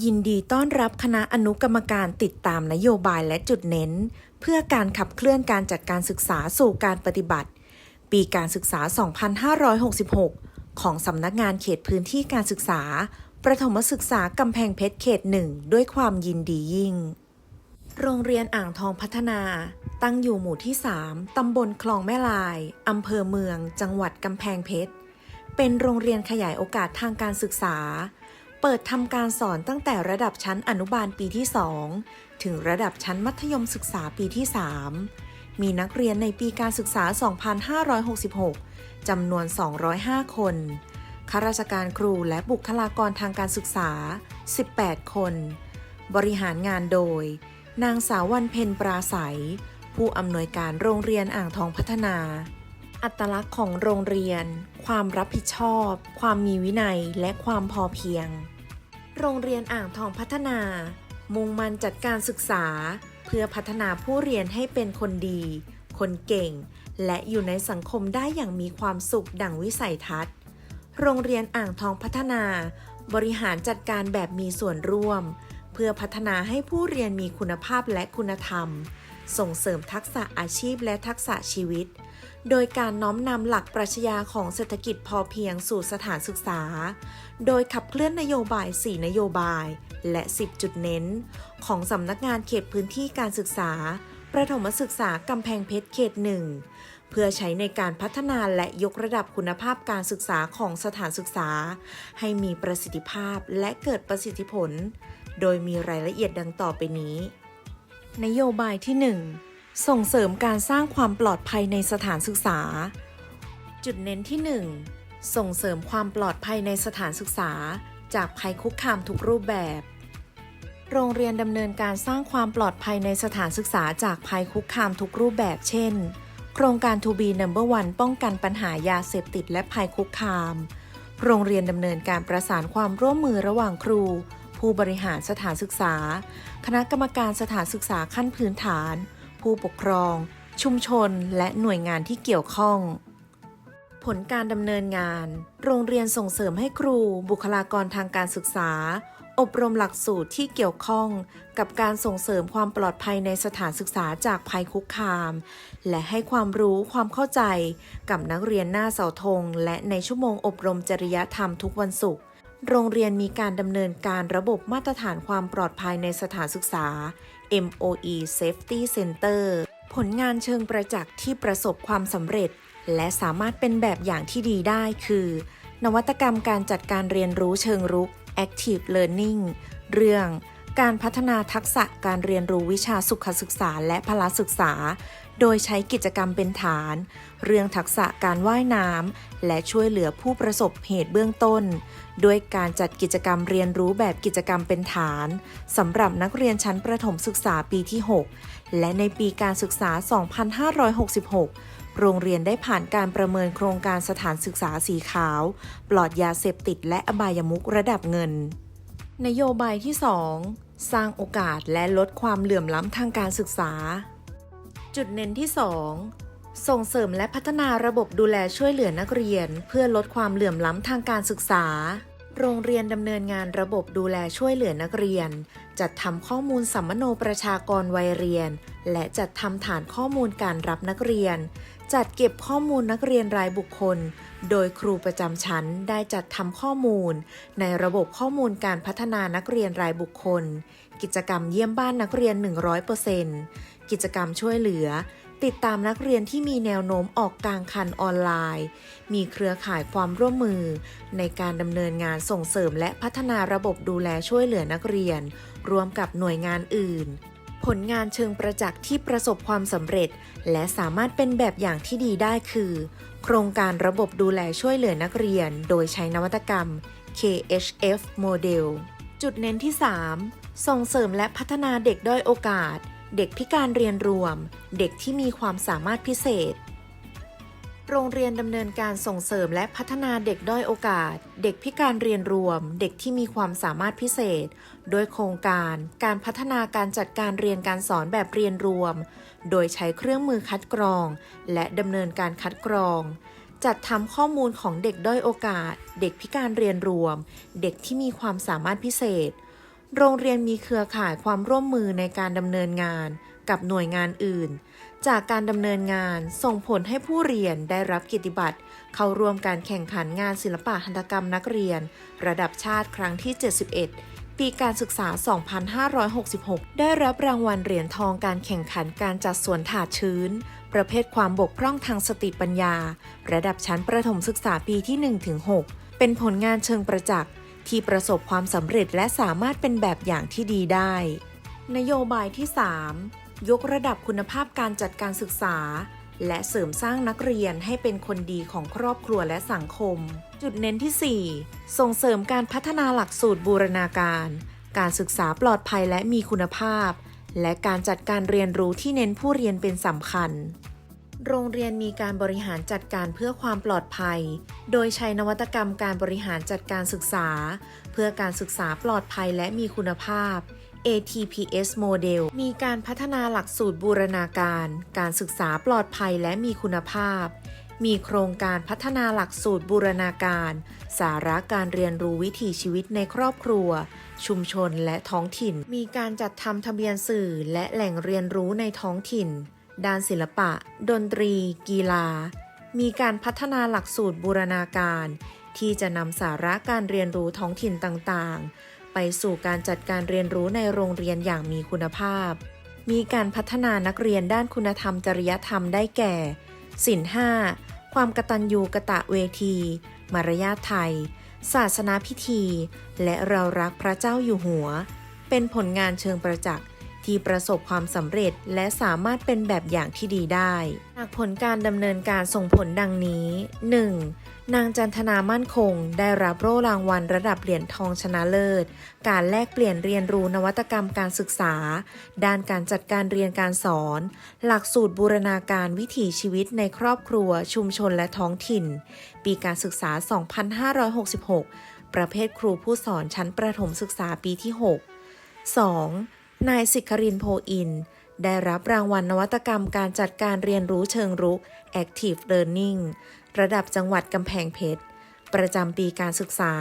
ยินดีต้อนรับคณะอนุกรรมการติดตามนโยบายและจุดเน้น เพื่อการขับเคลื่อนการจัดการศึกษาสู่การปฏิบัติ ปีการศึกษา 2566 ของสำนักงานเขตพื้นที่การศึกษา ประถมศึกษากำแพงเพชรเขตหนึ่งด้วยความยินดียิ่ง โรงเรียนอ่างทองพัฒนา ตั้งอยู่หมู่ที่ 3 ตำบลคลองแม่ลาย อำเภอเมือง จังหวัดกำแพงเพชร เป็นโรงเรียนขยายโอกาสทางการศึกษา เปิดทำการสอนตั้งแต่ระดับชั้นอนุบาลปีที่ 2 ถึงระดับชั้นมัธยมศึกษาปีที่ 3 มีนักเรียนในปีการศึกษา 2566 จำนวน 205 คน ข้าราชการครูและบุคลากรทางการศึกษา 18 คน บริหารงานโดย นางสาววันเพ็ญปราศัย ผู้อำนวยการโรงเรียนอ่างทองพัฒนาอัตลักษณ์ของโรงเรียน ความรับผิดชอบ ความมีวินัย และความพอเพียง โรงเรียนอ่างทองพัฒนา มุ่งมั่นจัดการศึกษา เพื่อพัฒนาผู้เรียนให้เป็นคนดี คนเก่ง และอยู่ในสังคมได้อย่างมีความสุขดั่งวิสัยทัศน์ โรงเรียนอ่างทองพัฒนา บริหารจัดการแบบมีส่วนร่วม เพื่อพัฒนาให้ผู้เรียนมีคุณภาพและคุณธรรม ส่งเสริมทักษะอาชีพและทักษะชีวิต โดยการน้อมนำหลักปรัชญาของเศรษฐกิจพอเพียงสู่สถานศึกษา โดยขับเคลื่อนนโยบาย 4 นโยบาย และ 10 จุดเน้น ของสำนักงานเขตพื้นที่การศึกษา ประถมศึกษากำแพงเพชรเขตหนึ่งเพื่อใช้ในการพัฒนาและยกระดับคุณภาพการศึกษาของสถานศึกษา ให้มีประสิทธิภาพและเกิดประสิทธิผล โดยมีรายละเอียดดังต่อไปนี้ นโยบายที่ 1 ส่งเสริมการสร้างความปลอดภัยในสถานศึกษา จุดเน้นที่ 1 ส่งเสริมความปลอดภัยในสถานศึกษา จากภัยคุกคามทุกรูปแบบ โรงเรียนดำเนินการสร้างความปลอดภัยในสถานศึกษาจากภัยคุกคามทุกรูปแบบ เช่น โครงการ To be number one ป้องกันปัญหายาเสพติดและภัยคุกคาม โรงเรียนดำเนินการประสานความร่วมมือระหว่างครู ผู้บริหารสถานศึกษา คณะกรรมการสถานศึกษาขั้นพื้นฐาน ผู้ปกครอง ชุมชนและหน่วยงานที่เกี่ยวข้อง ผลการดำเนินงาน โรงเรียนส่งเสริมให้ครู บุคลากรทางการศึกษา อบรมหลักสูตรที่เกี่ยวข้อง กับการส่งเสริมความปลอดภัยในสถานศึกษาจากภัยคุกคาม และให้ความรู้ความเข้าใจ กับนักเรียนหน้าเสาธงและในชั่วโมงอบรมจริยธรรมทุกวันศุกร์โรงเรียนมีการดำเนินการระบบมาตรฐานความปลอดภัยในสถานศึกษา MOE Safety Center ผลงานเชิงประจักษ์ที่ประสบความสำเร็จ และสามารถเป็นแบบอย่างที่ดีได้คือ นวัตกรรมการจัดการเรียนรู้เชิงรุก Active Learning เรื่อง การพัฒนาทักษะการเรียนรู้วิชาสุขศึกษาและพละศึกษา โดยใช้กิจกรรมเป็นฐาน เรื่องทักษะการว่ายน้ำและช่วยเหลือผู้ประสบเหตุเบื้องต้น ด้วยการจัดกิจกรรมเรียนรู้แบบกิจกรรมเป็นฐานสำหรับนักเรียนชั้นประถมศึกษาปีที่ 6 และในปีการศึกษา 2566โรงเรียนได้ผ่านการประเมินโครงการสถานศึกษาสีขาว ปลอดยาเสพติดและอบายมุกระดับเงิน นโยบายที่ 2 สร้างโอกาสและลดความเหลื่อมล้ำทางการศึกษา จุดเน้นที่ 2 ส่งเสริมและพัฒนาระบบดูแลช่วยเหลือนักเรียน เพื่อลดความเหลื่อมล้ำทางการศึกษา โรงเรียนดำเนินงานระบบดูแลช่วยเหลือนักเรียน จัดทำข้อมูลสัมมโนประชากรวัยเรียน และจัดทำฐานข้อมูลการรับนักเรียน จัดเก็บข้อมูลนักเรียนรายบุคคล โดยครูประจำชั้นได้จัดทำข้อมูล ในระบบข้อมูลการพัฒนานักเรียนรายบุคคล กิจกรรมเยี่ยมบ้านนักเรียน 100%กิจกรรมช่วยเหลือ ติดตามนักเรียนที่มีแนวโน้มออกกลางคันออนไลน์ มีเครือข่ายความร่วมมือ ในการดำเนินงานส่งเสริมและพัฒนาระบบดูแลช่วยเหลือนักเรียน รวมกับหน่วยงานอื่น ผลงานเชิงประจักษ์ที่ประสบความสำเร็จ และสามารถเป็นแบบอย่างที่ดีได้คือ โครงการระบบดูแลช่วยเหลือนักเรียน โดยใช้นวัตกรรม KHF Model จุดเน้นที่ 3 ส่งเสริมและพัฒนาเด็กด้อยโอกาส เด็กพิการเรียนรวม เด็กที่มีความสามารถพิเศษ โรงเรียนดำเนินการส่งเสริมและพัฒนาเด็กด้อยโอกาส เด็กพิการเรียนรวม เด็กที่มีความสามารถพิเศษ โดยโครงการการพัฒนาการจัดการเรียนการสอนแบบเรียนรวม โดยใช้เครื่องมือคัดกรอง และดำเนินการคัดกรอง จัดทำข้อมูลของเด็กด้อยโอกาส เด็กพิการเรียนรวม เด็กที่มีความสามารถพิเศษ โรงเรียนมีเครือข่ายความร่วมมือในการดำเนินงานกับหน่วยงานอื่น จากการดำเนินงานส่งผลให้ผู้เรียนได้รับกียรติบัตร เข้าร่วมการแข่งขันงานศิลปะหัตถกรรมนักเรียน ระดับชาติครั้งที่ 71 ปีการศึกษา 2566 ได้รับรางวัลเหรียญทองการแข่งขันการจัดสวนถาดชื้น ประเภทความบกพร่องทางสติปัญญา ระดับชั้นประถมศึกษาปีที่ 1-6 เป็นผลงานเชิงประจักษ์ ที่ประสบความสำเร็จและสามารถเป็นแบบอย่างที่ดีได้ นโยบายที่ 3 ยกระดับคุณภาพการจัดการศึกษา และเสริมสร้างนักเรียนให้เป็นคนดีของครอบครัวและสังคม จุดเน้นที่ 4 ส่งเสริมการพัฒนาหลักสูตรบูรณาการ การศึกษาปลอดภัยและมีคุณภาพ และการจัดการเรียนรู้ที่เน้นผู้เรียนเป็นสำคัญ โรงเรียนมีการบริหารจัดการเพื่อความปลอดภัย โดยใช้นวัตกรรมการบริหารจัดการศึกษา เพื่อการศึกษาปลอดภัยและมีคุณภาพ ATPS โมเดลมีการพัฒนาหลักสูตรบูรณาการ การศึกษาปลอดภัยและมีคุณภาพ มีโครงการพัฒนาหลักสูตรบูรณาการ สาระการเรียนรู้วิถีชีวิตในครอบครัว ชุมชนและท้องถิ่น มีการจัดทำทะเบียนสื่อและแหล่งเรียนรู้ในท้องถิ่น ด้านศิลปะ ดนตรี กีฬา มีการพัฒนาหลักสูตรบูรณาการ ที่จะนำสาระการเรียนรู้ท้องถิ่นต่างๆ ไปสู่การจัดการเรียนรู้ในโรงเรียนอย่างมีคุณภาพ มีการพัฒนานักเรียนด้านคุณธรรมจริยธรรมได้แก่ศินห้าความกตัญญูกะตะเวที มารยาทไทย ศาสนาพิธี และเรารักพระเจ้าอยู่หัว เป็นผลงานเชิงประจักษ์ ที่ประสบความสำเร็จและสามารถเป็นแบบอย่างที่ดีได้หากผลการดำเนินการส่งผลดังนี้ 1. นางจันทนามั่นคง ได้รับโล่รางวัลระดับเหรียญทองชนะเลิศ การแลกเปลี่ยนเรียนรู้นวัตกรรมการศึกษา ด้านการจัดการเรียนการสอน หลักสูตรบูรณาการวิถีชีวิตในครอบครัว ชุมชนและท้องถิ่น ปีการศึกษา 2566 ประเภทครูผู้สอนชั้นประถมศึกษาปีที่ 6 2. นายสิครินโพอิน ได้รับรางวัลนวัตกรรมการจัดการเรียนรู้เชิงรุก Active Learning ระดับจังหวัดกำแพงเพชร ประจำปีการศึกษา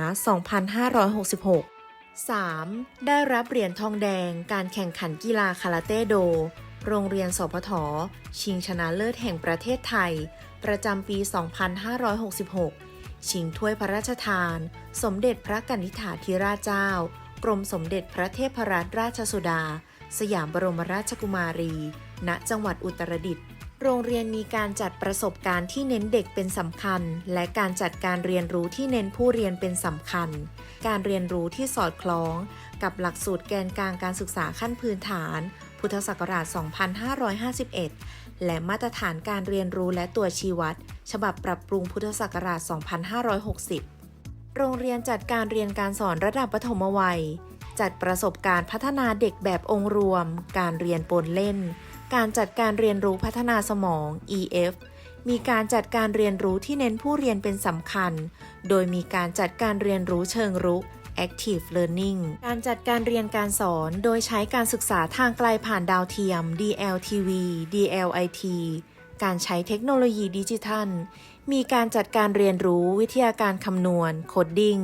2566 3. ได้รับเหรียญทองแดงการแข่งขันกีฬาคาราเต้โด โรงเรียนสพท ชิงชนะเลิศแห่งประเทศไทย ประจำปี 2566 ชิงถ้วยพระราชทาน สมเด็จพระกนิษฐาธิราชเจ้า กรมสมเด็จพระเทพรัตนราชสุดา สยามบรมราชกุมารี ณ จังหวัดอุตรดิตถ์ โรงเรียนมีการจัดประสบการณ์ที่เน้นเด็กเป็นสำคัญ และการจัดการเรียนรู้ที่เน้นผู้เรียนเป็นสำคัญ การเรียนรู้ที่สอดคล้อง กับหลักสูตรแกนกลางการศึกษาขั้นพื้นฐาน พุทธศักราช 2551 และมาตรฐานการเรียนรู้และตัวชี้วัด ฉบับปรับปรุงพุทธศักราช 2560 โรงเรียนจัดการเรียนการสอนระดับประถมวัย จัดประสบการณ์พัฒนาเด็กแบบองค์รวม การเรียนปนเล่น การจัดการเรียนรู้พัฒนาสมอง EF มีการจัดการเรียนรู้ที่เน้นผู้เรียนเป็นสำคัญ โดยมีการจัดการเรียนรู้เชิงรุก Active Learning การจัดการเรียนการสอนโดยใช้การศึกษาทางไกลผ่านดาวเทียม DLTV DLIT การใช้เทคโนโลยีดิจิทัล มีการจัดการเรียนรู้วิทยาการคำนวณโคดดิ้ง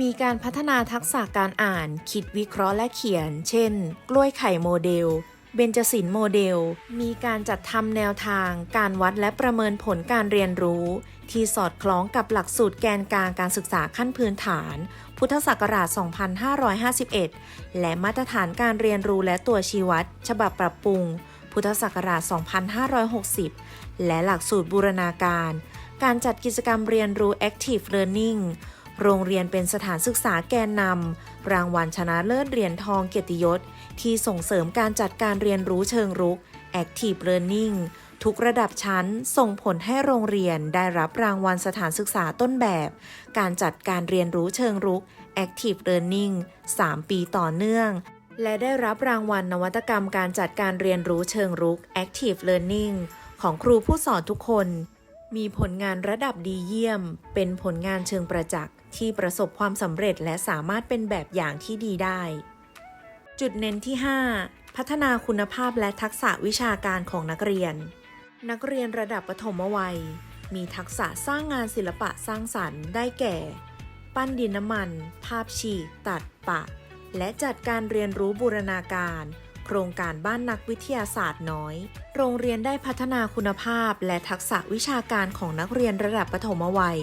มีการพัฒนาทักษะการอ่าน คิดวิเคราะห์และเขียน เช่น กล้วยไข่โมเดล เบญจศิลป์โมเดล มีการจัดทำแนวทาง การวัดและประเมินผลการเรียนรู้ ที่สอดคล้องกับหลักสูตรแกนกลางการศึกษาขั้นพื้นฐาน พุทธศักราช 2551 และมาตรฐานการเรียนรู้และตัวชี้วัด ฉบับปรับปรุง พุทธศักราช 2560 และหลักสูตรบูรณาการ การจัดกิจกรรมเรียนรู้ Active Learning โรงเรียนเป็นสถานศึกษาแกนนำรางวัลชนะเลิศเหรียญทองเกียรติยศ ที่ส่งเสริมการจัดการเรียนรู้เชิงรุก Active Learning ทุกระดับชั้นส่งผลให้โรงเรียนได้รับรางวัลสถานศึกษาต้นแบบ การจัดการเรียนรู้เชิงรุก Active Learning 3 ปีต่อเนื่อง และได้รับรางวัลนวัตกรรมการจัดการเรียนรู้เชิงรุก Active Learning ของครูผู้สอนทุกคน มีผลงานระดับดีเยี่ยม เป็นผลงานเชิงประจักษ์ที่ประสบความสำเร็จและสามารถเป็นแบบอย่างที่ดีได้ จุดเน้นที่ 5 พัฒนาคุณภาพและทักษะวิชาการของนักเรียน นักเรียนระดับประถมวัย มีทักษะสร้างงานศิลปะสร้างสรรค์ได้แก่ ปั้นดินน้ำมัน ภาพฉีก ตัดปะ และจัดการเรียนรู้บูรณาการ โครงการบ้านนักวิทยาศาสตร์น้อย โรงเรียนได้พัฒนาคุณภาพและทักษะวิชาการของนักเรียนระดับประถมวัย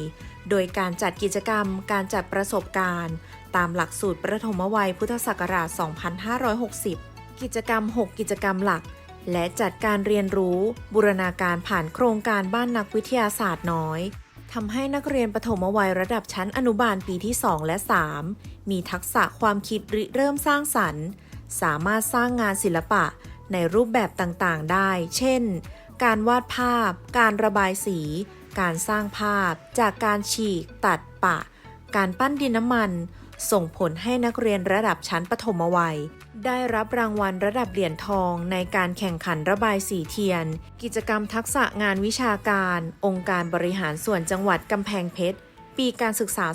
โดยการจัดกิจกรรม การจัดประสบการณ์ ตามหลักสูตรประถมวัย พุทธศักราช 2560 กิจกรรม 6 กิจกรรมหลัก และจัดการเรียนรู้ บูรณาการผ่านโครงการบ้านนักวิทยาศาสตร์น้อยทำให้นักเรียนประถมวัยระดับชั้นอนุบาลปีที่ 2 และ 3 มีทักษะความคิดริเริ่มสร้างสรรค์ สามารถสร้างงานศิลปะในรูปแบบต่างๆได้ เช่น การวาดภาพ การระบายสี การสร้างภาพ จากการฉีก ตัดปะ การปั้นดินน้ำมัน ส่งผลให้นักเรียนระดับชั้นประถมวัย ได้รับรางวัลระดับเหรียญทองในการแข่งขันระบายสีเทียน กิจกรรมทักษะงานวิชาการ องค์การบริหารส่วนจังหวัดกำแพงเพชร ปีการศึกษา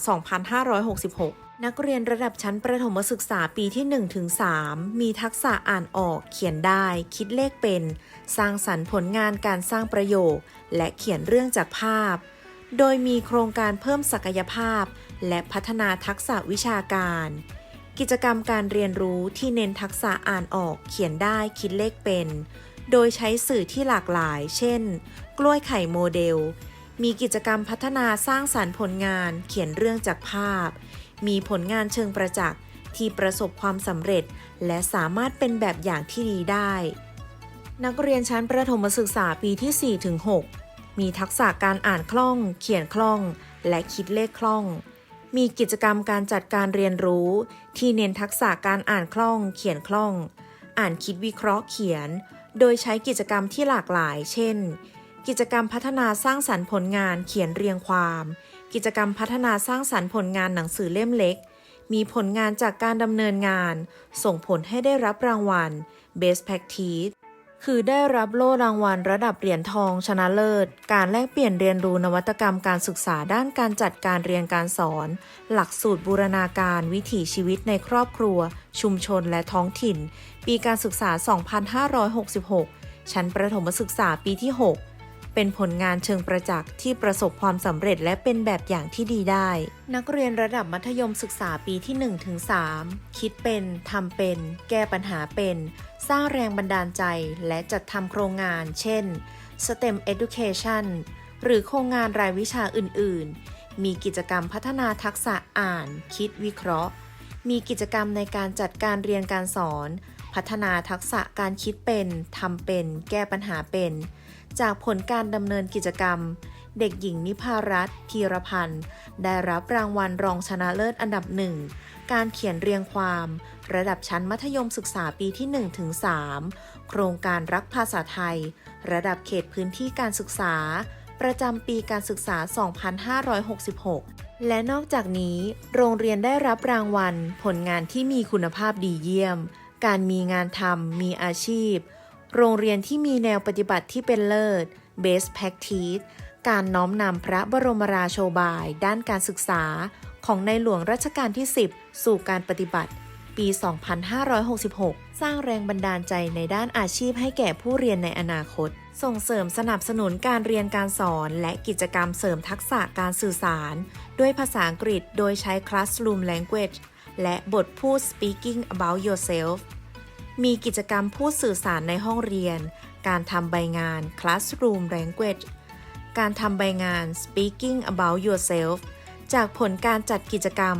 2566 นักเรียนระดับชั้นประถมศึกษาปีที่1-3มีทักษะอ่านออก เขียนได้ คิดเลขเป็น สร้างสรรค์ผลงานการสร้างประโยค และเขียนเรื่องจากภาพ โดยมีโครงการเพิ่มศักยภาพ และพัฒนาทักษะวิชาการ กิจกรรมการเรียนรู้ที่เน้นทักษะอ่านออก เขียนได้ คิดเลขเป็น โดยใช้สื่อที่หลากหลาย เช่น กล้วยไข่โมเดล มีกิจกรรมพัฒนาสร้างสรรค์ผลงาน เขียนเรื่องจากภาพ มีผลงานเชิงประจักษ์ ที่ประสบความสำเร็จ และสามารถเป็นแบบอย่างที่ดีได้ นักเรียนชั้นประถมศึกษาปีที่ 4-6 มีทักษะการอ่านคล่อง เขียนคล่อง และคิดเลขคล่อง มีกิจกรรมการจัดการเรียนรู้ ที่เน้นทักษะการอ่านคล่อง เขียนคล่อง อ่านคิดวิเคราะห์เขียน โดยใช้กิจกรรมที่หลากหลาย เช่น กิจกรรมพัฒนาสร้างสรรค์ผลงานเขียนเรียงความ กิจกรรมพัฒนาสร้างสรรค์ผลงานหนังสือเล่มเล็ก มีผลงานจากการดำเนินงาน ส่งผลให้ได้รับรางวัล Best Practice คือได้รับโล่รางวัลระดับเหรียญทองชนะเลิศ การแลกเปลี่ยนเรียนรู้นวัตกรรมการศึกษาด้านการจัดการเรียนการสอน หลักสูตรบูรณาการวิถีชีวิตในครอบครัว ชุมชนและท้องถิ่น ปีการศึกษา 2566 ชั้นประถมศึกษาปีที่ 6 เป็นผลงานเชิงประจักษ์ที่ประสบความสำเร็จและเป็นแบบอย่างที่ดีได้ นักเรียนระดับมัธยมศึกษาปีที่ 1-3 คิดเป็นทำเป็น แก้ปัญหาเป็น สร้างแรงบันดาลใจ และจัดทำโครงงาน เช่น STEM Education หรือโครงงานรายวิชาอื่น ๆ มีกิจกรรมพัฒนาทักษะอ่าน คิดวิเคราะห์ มีกิจกรรมในการจัดการเรียนการสอน พัฒนาทักษะการคิดเป็นทำเป็น แก้ปัญหาเป็น จากผลการดำเนินกิจกรรม เด็กหญิงนิพารัตน์ธีรพันธ์ ได้รับรางวัลรองชนะเลิศอันดับหนึ่ง การเขียนเรียงความ ระดับชั้นมัธยมศึกษาปีที่ 1-3 โครงการรักภาษาไทย ระดับเขตพื้นที่การศึกษา ประจำปีการศึกษา 2566และนอกจากนี้ โรงเรียนได้รับรางวัล ผลงานที่มีคุณภาพดีเยี่ยม การมีงานทำมีอาชีพ โรงเรียนที่มีแนวปฏิบัติที่เป็นเลิศ Best Practice การน้อมนำพระบรมราโชบาย ด้านการศึกษา ของในหลวงรัชกาลที่ 10 สู่การปฏิบัติ ปี 2566 สร้างแรงบันดาลใจในด้านอาชีพให้แก่ผู้เรียนในอนาคต ส่งเสริมสนับสนุนการเรียนการสอน และกิจกรรมเสริมทักษะการสื่อสาร ด้วยภาษาอังกฤษโดยใช้ Classroom Language และบทพูด Speaking about yourself มีกิจกรรมพูดสื่อสารในห้องเรียน การทำใบงาน Classroom Language การทำใบงาน Speaking about yourself จากผลการจัดกิจกรรม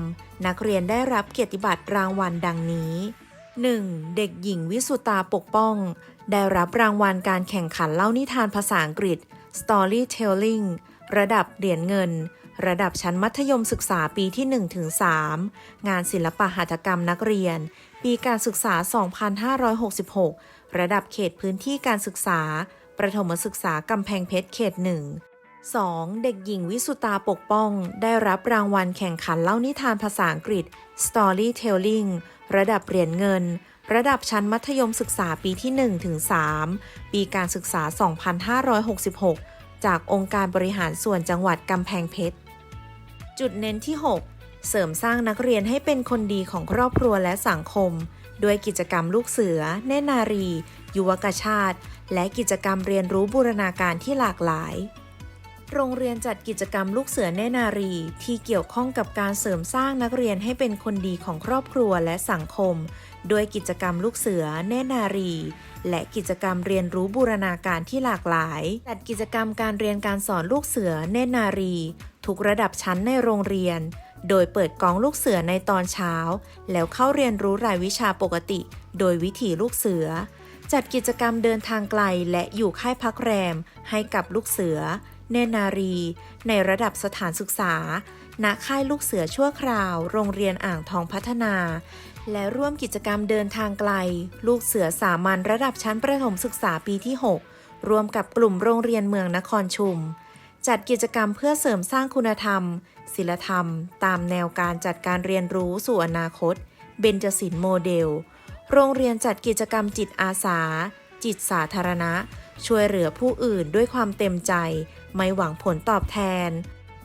นักเรียนได้รับเกียรติบัตรรางวัลดังนี้ 1. เด็กหญิงวิสุตาปกป้อง ได้รับรางวัลการแข่งขันเล่านิทานภาษาอังกฤษ Storytelling ระดับเหรียญเงิน ระดับชั้นมัธยมศึกษาปีที่ 1-3 งานศิลปหัตถกรรมนักเรียน ปีการศึกษา 2566 ระดับเขตพื้นที่การศึกษา ประถมศึกษากำแพงเพชรเขต1 2. เด็กหญิงวิสุตาปกป้อง ได้รับรางวัลแข่งขันเล่านิทานภาษาอังกฤษ Storytelling ระดับเหรียญเงิน ระดับชั้นมัธยมศึกษาปีที่1-3ปีการศึกษา 2566 จากองค์การบริหารส่วนจังหวัดกำแพงเพชร จุดเน้นที่ 6 เสริมสร้างนักเรียนให้เป็นคนดีของครอบครัวและสังคม ด้วยกิจกรรมลูกเสือ เนนารี ยุวกชาติ และกิจกรรมเรียนรู้บูรณาการที่หลากหลาย โรงเรียนจัดกิจกรรมลูกเสือเนนารี ที่เกี่ยวข้องกับการเสริมสร้างนักเรียนให้เป็นคนดีของครอบครัวและสังคมโดยกิจกรรมลูกเสือ เนนารี และกิจกรรมเรียนรู้บูรณาการที่หลากหลาย จัดกิจกรรมการเรียนการสอนลูกเสือ เนนารี ทุกระดับชั้นในโรงเรียน โดยเปิดกองลูกเสือในตอนเช้า แล้วเข้าเรียนรู้รายวิชาปกติ โดยวิถีลูกเสือ จัดกิจกรรมเดินทางไกลและอยู่ค่ายพักแรม ให้กับลูกเสือ เนนารี ในระดับสถานศึกษา ณ ค่ายลูกเสือชั่วคราว โรงเรียนอ่างทองพัฒนา และร่วมกิจกรรมเดินทางไกล ลูกเสือสามัญระดับชั้นประถมศึกษาปีที่ 6 รวมกับกลุ่มโรงเรียนเมืองนครชุม จัดกิจกรรมเพื่อเสริมสร้างคุณธรรมศิลธรรม ตามแนวการจัดการเรียนรู้สู่อนาคต เบญจศิลป์โมเดล โรงเรียนจัดกิจกรรมจิตอาสา จิตสาธารณะ ช่วยเหลือผู้อื่นด้วยความเต็มใจ ไม่หวังผลตอบแทน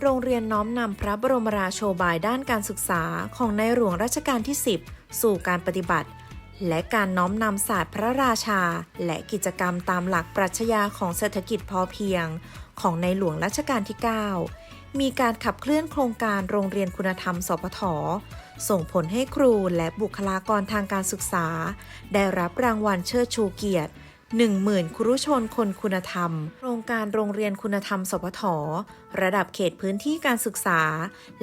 โรงเรียนน้อมนำพระบรมราโชบายด้านการศึกษาของในหลวงรัชกาลที่ 10 สู่การปฏิบัติ และการน้อมนำศาสตร์พระราชา และกิจกรรมตามหลักปรัชญาของเศรษฐกิจพอเพียง ของในหลวงรัชกาลที่ 9 มีการขับเคลื่อนโครงการโรงเรียนคุณธรรม สพท ส่งผลให้ครูและบุคลากรทางการศึกษา ได้รับรางวัลเชิดชูเกียรติ10,000 ครุชนคนคุณธรรม โครงการโรงเรียนคุณธรรม สพท ระดับเขตพื้นที่การศึกษา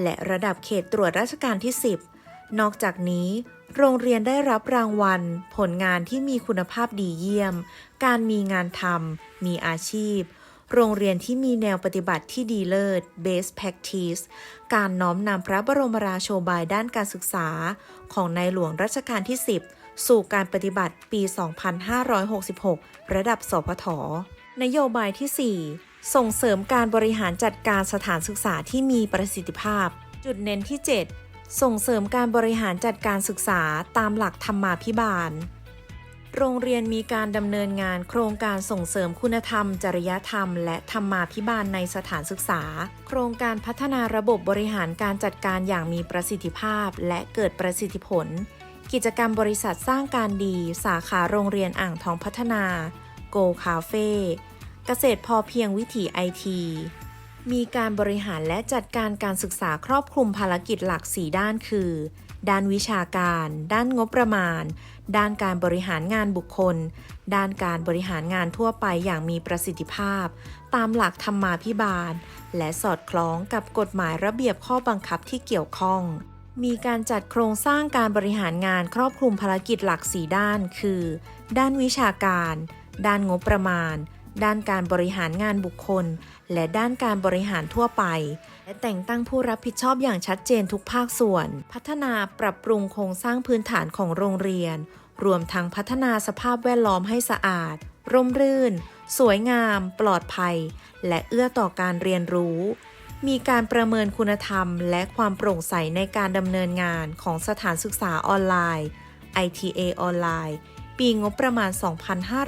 และระดับเขตตรวจราชการที่ 10 นอกจากนี้ โรงเรียนได้รับรางวัล ผลงานที่มีคุณภาพดีเยี่ยม การมีงานทำมีอาชีพ โรงเรียนที่มีแนวปฏิบัติที่ดีเลิศ Best Practice การน้อมนำพระบรมราโชบายด้านการศึกษา ของในหลวงรัชกาลที่ 10 สู่การปฏิบัติปี 2566 ระดับ สพท นโยบายที่ 4 ส่งเสริมการบริหารจัดการสถานศึกษาที่มีประสิทธิภาพ จุดเน้นที่ 7 ส่งเสริมการบริหารจัดการศึกษาตามหลักธรรมาภิบาล โรงเรียนมีการดำเนินงานโครงการส่งเสริมคุณธรรม จริยธรรม และธรรมาภิบาลในสถานศึกษา โครงการพัฒนาระบบบริหารการจัดการอย่างมีประสิทธิภาพ และเกิดประสิทธิผล กิจกรรมบริษัทสร้างการดี สาขาโรงเรียนอ่างทองพัฒนา โกคาเฟ่เกษตรพอเพียงวิถีไอที มีการบริหารและจัดการการศึกษาครอบคลุมภารกิจหลัก 4 ด้านคือ ด้านวิชาการ ด้านงบประมาณ ด้านการบริหารงานบุคคล ด้านการบริหารงานทั่วไปอย่างมีประสิทธิภาพ ตามหลักธรรมาภิบาล และสอดคล้องกับกฎหมายระเบียบข้อบังคับที่เกี่ยวข้อง มีการจัดโครงสร้างการบริหารงานครอบคลุมภารกิจหลัก 4 ด้าน คือ ด้านวิชาการ ด้านงบประมาณ ด้านการบริหารงานบุคคล และด้านการบริหารทั่วไป และแต่งตั้งผู้รับผิดชอบอย่างชัดเจนทุกภาคส่วน พัฒนาปรับปรุงโครงสร้างพื้นฐานของโรงเรียน รวมทั้งพัฒนาสภาพแวดล้อมให้สะอาด ร่มรื่น สวยงาม ปลอดภัย และเอื้อต่อการเรียนรู้ มีการประเมินคุณธรรม และความโปร่งใสในการดำเนินงานของสถานศึกษาออนไลน์ ITA ออนไลน์ ปีงบประมาณ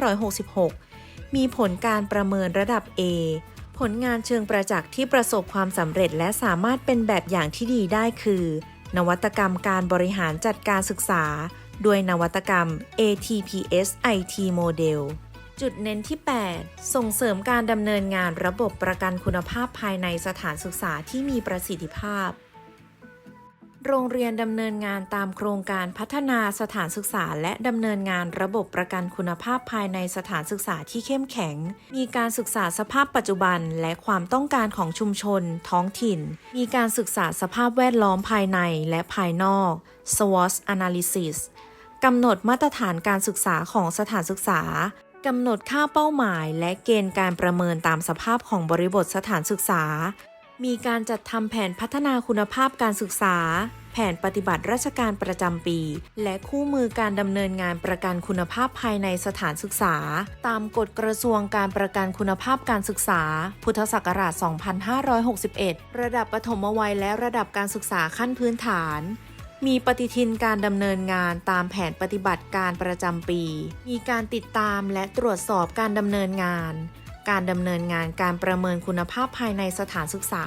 2566 มีผลการประเมินระดับ A ผลงานเชิงประจักษ์ที่ประสบความสำเร็จและสามารถเป็นแบบอย่างที่ดีได้คือ นวัตกรรมการบริหารจัดการศึกษา ด้วยนวัตกรรม ATPS IT Model จุดเน้นที่ 8 ส่งเสริมการดำเนินงานระบบประกันคุณภาพภายในสถานศึกษาที่มีประสิทธิภาพ โรงเรียนดำเนินงานตามโครงการพัฒนาสถานศึกษา และดำเนินงานระบบประกันคุณภาพภายในสถานศึกษาที่เข้มแข็ง มีการศึกษาสภาพปัจจุบันและความต้องการของชุมชน ท้องถิ่น มีการศึกษาสภาพแวดล้อมภายในและภายนอก SWOT analysis กำหนดมาตรฐานการศึกษาของสถานศึกษากำหนดค่าเป้าหมายและเกณฑ์การประเมินตามสภาพของบริบทสถานศึกษา มีการจัดทำแผนพัฒนาคุณภาพการศึกษา แผนปฏิบัติราชการประจำปี และคู่มือการดำเนินงานประกันคุณภาพภายในสถานศึกษา ตามกฎกระทรวงการประกันคุณภาพการศึกษา พุทธศักราช 2561 ระดับปฐมวัยและระดับการศึกษาขั้นพื้นฐาน มีปฏิทินการดำเนินงานตามแผนปฏิบัติการประจำปี มีการติดตามและตรวจสอบการดำเนินงาน การดำเนินงานการประเมินคุณภาพภายในสถานศึกษา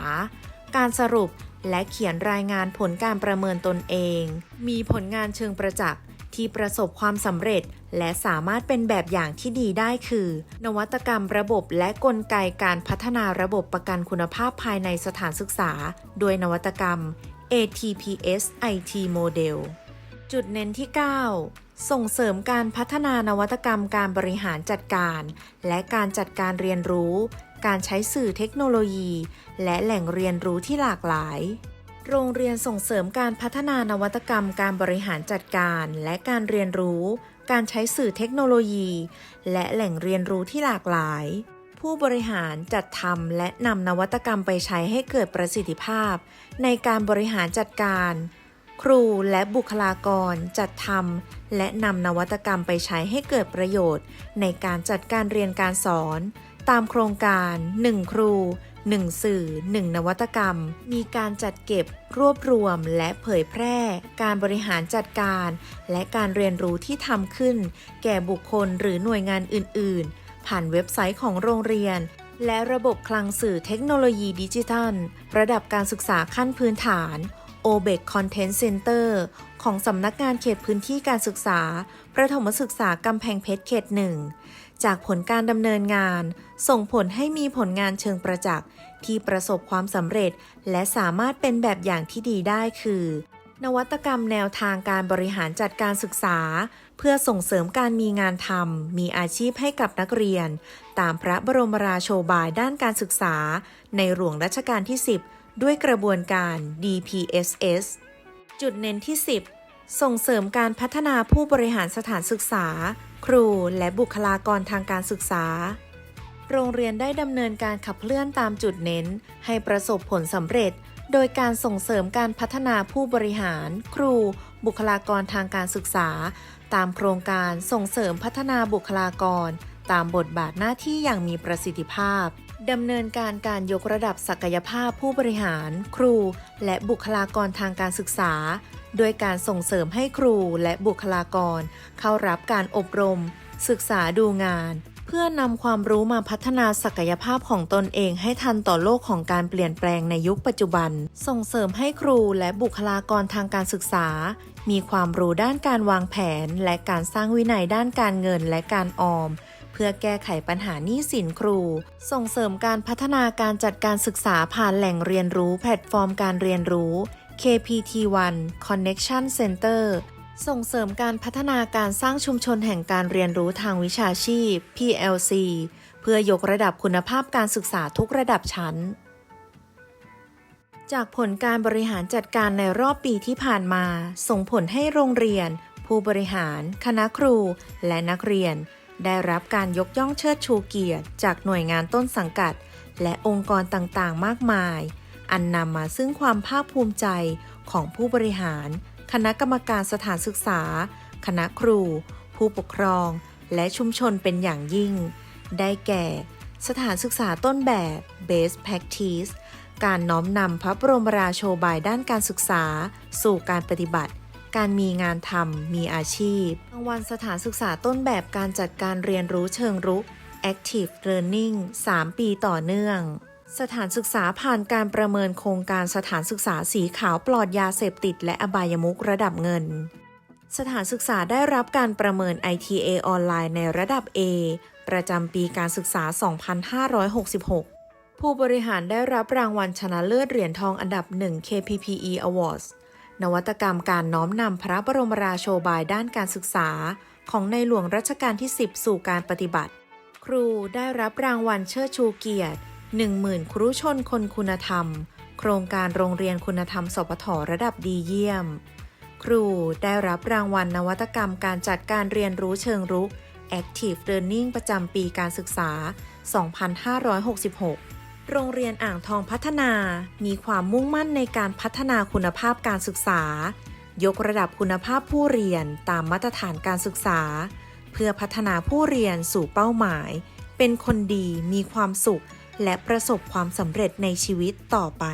การสรุปและเขียนรายงานผลการประเมินตนเอง มีผลงานเชิงประจักษ์ที่ประสบความสำเร็จ และสามารถเป็นแบบอย่างที่ดีได้คือ นวัตกรรมระบบและกลไกการพัฒนาระบบประกันคุณภาพภายในสถานศึกษา โดยนวัตกรรม ATPS IT Model จุดเน้นที่ 9 ส่งเสริมการพัฒนานวัตกรรมการบริหารจัดการ และการจัดการเรียนรู้ การใช้สื่อเทคโนโลยี และแหล่งเรียนรู้ที่หลากหลาย โรงเรียนส่งเสริมการพัฒนานวัตกรรมการบริหารจัดการ และการเรียนรู้ การใช้สื่อเทคโนโลยี และแหล่งเรียนรู้ที่หลากหลาย ผู้บริหารจัดทำและนำนวัตกรรมไปใช้ให้เกิดประสิทธิภาพ ในการบริหารจัดการ ครูและบุคลากรจัดทำและนำนวัตกรรมไปใช้ให้เกิดประโยชน์ ในการจัดการเรียนการสอน ตามโครงการ 1 ครู 1 สื่อ 1 นวัตกรรม มีการจัดเก็บรวบรวมและเผยแพร่ การบริหารจัดการ และการเรียนรู้ที่ทำขึ้น แก่บุคคลหรือหน่วยงานอื่น ๆ ผ่านเว็บไซต์ของโรงเรียนและระบบคลังสื่อเทคโนโลยีดิจิทัล ระดับการศึกษาขั้นพื้นฐาน o b e c Content Center ของสำนักงานเขตพื้นที่การศึกษา ประถมศึกษากำแพงเพชรเขตหนึ่ง จากผลการดำเนินงาน ส่งผลให้มีผลงานเชิงประจักษ์ที่ประสบความสำเร็จ และสามารถเป็นแบบอย่างที่ดีได้คือ นวัตกรรมแนวทางการบริหารจัดการศึกษา เพื่อส่งเสริมการมีงานทำมีอาชีพให้กับนักเรียน ตามพระบรมราโชบายด้านการศึกษา ในหลวงรัชกาลที่ 10 ด้วยกระบวนการ DPSS จุดเน้นที่ 10 ส่งเสริมการพัฒนาผู้บริหารสถานศึกษา ครูและบุคลากรทางการศึกษา โรงเรียนได้ดำเนินการขับเคลื่อนตามจุดเน้น ให้ประสบผลสำเร็จ โดยการส่งเสริมการพัฒนาผู้บริหาร ครู บุคลากรทางการศึกษา ตามโครงการส่งเสริมพัฒนาบุคลากร ตามบทบาทหน้าที่อย่างมีประสิทธิภาพ ดำเนินการการยกระดับศักยภาพผู้บริหาร ครู และบุคลากรทางการศึกษา โดยการส่งเสริมให้ครูและบุคลากร เข้ารับการอบรม ศึกษาดูงาน เพื่อนำความรู้มาพัฒนาศักยภาพของตนเองให้ทันต่อโลกของการเปลี่ยนแปลงในยุคปัจจุบัน ส่งเสริมให้ครูและบุคลากรทางการศึกษา มีความรู้ด้านการวางแผน และการสร้างวินัยด้านการเงินและการออม พื่อแก้ไขปัญหาหนี้สินครู ส่งเสริมการพัฒนาการจัดการศึกษาผ่านแหล่งเรียนรู้แพลตฟอร์มการเรียนรู้ KPT1 Connection Center ส่งเสริมการพัฒนาการสร้างชุมชนแห่งการเรียนรู้ทางวิชาชีพ PLC เพื่อยกระดับคุณภาพการศึกษาทุกระดับชั้น จากผลการบริหารจัดการในรอบปีที่ผ่านมา ส่งผลให้โรงเรียน ผู้บริหาร คณะครู และนักเรียน ได้รับการยกย่องเชิดชูเกียรติ จากหน่วยงานต้นสังกัด และองค์กรต่างๆ มากมาย อันนำมาซึ่งความภาคภูมิใจของผู้บริหาร คณะกรรมการสถานศึกษา คณะครู ผู้ปกครอง และชุมชนเป็นอย่างยิ่ง ได้แก่ สถานศึกษาต้นแบบ Best Practice การน้อมนำพระบรมราโชบายด้านการศึกษา สู่การปฏิบัติ การมีงานทำมีอาชีพรางวัลสถานศึกษาต้นแบบการจัดการเรียนรู้เชิงรุก Active Learning 3 ปีต่อเนื่อง สถานศึกษาผ่านการประเมินโครงการสถานศึกษาสีขาวปลอดยาเสพติดและอบายมุกระดับเงิน สถานศึกษาได้รับการประเมิน ITA ออนไลน์ในระดับ A ประจำปีการศึกษา 2566 ผู้บริหารได้รับรางวัลชนะเลิศเหรียญทองอันดับ 1 KPPE Awards นวัตกรรมการน้อมนำพระบรมราโชบายด้านการศึกษา ของในหลวงรัชกาลที่ 10 สู่การปฏิบัติ ครูได้รับรางวัลเชิดชูเกียรติ10,000 ครูชนคนคุณธรรม โครงการโรงเรียนคุณธรรมสปทระดับดีเยี่ยม ครูได้รับรางวัลนวัตกรรมการจัดการเรียนรู้เชิงรุก Active Learning ประจำปีการศึกษา 2566 โรงเรียนอ่างทองพัฒนา มีความมุ่งมั่นในการพัฒนาคุณภาพการศึกษา ยกระดับคุณภาพผู้เรียนตามมาตรฐานการศึกษา เพื่อพัฒนาผู้เรียนสู่เป้าหมาย เป็นคนดีมีความสุข และประสบความสำเร็จในชีวิตต่อไป